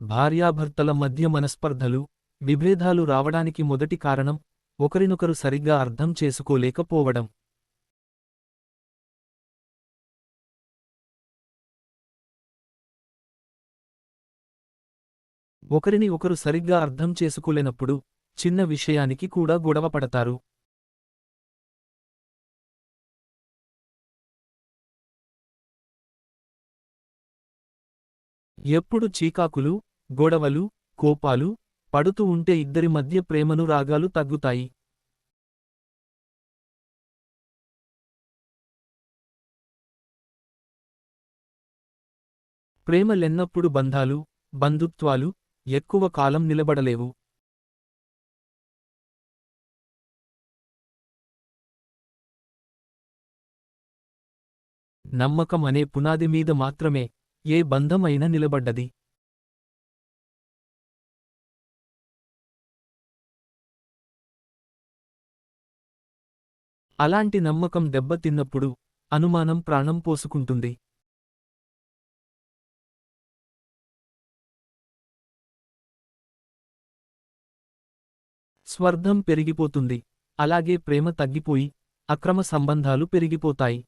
భార్యాభర్తల మధ్య మనస్పర్ధలు విభేదాలు రావడానికి మొదటి కారణం ఒకరినొకరు సరిగ్గా అర్థం చేసుకోలేకపోవడం. ఒకరిని ఒకరు సరిగ్గా అర్థం చేసుకోలేనప్పుడు చిన్న విషయానికి కూడా గొడవ పడతారు. ఎప్పుడు చీకాకులు గొడవలు కోపాలు పడుతూ ఉంటే ఇద్దరి మధ్య ప్రేమను రాగాలు తగ్గుతాయి. ప్రేమలెన్నప్పుడు బంధాలు బంధుత్వాలు ఎక్కువ కాలం నిలబడలేవు. నమ్మకం అనే పునాది మీద మాత్రమే ఏ బంధం అయినా నిలబడ్డది. అలాంటి నమ్మకం దెబ్బతిన్నప్పుడు అనుమానం ప్రాణం పోసుకుంటుంది. స్వర్ధం పెరిగిపోతుంది. అలాగే ప్రేమ తగ్గిపోయి అక్రమ సంబంధాలు పెరిగిపోతాయి.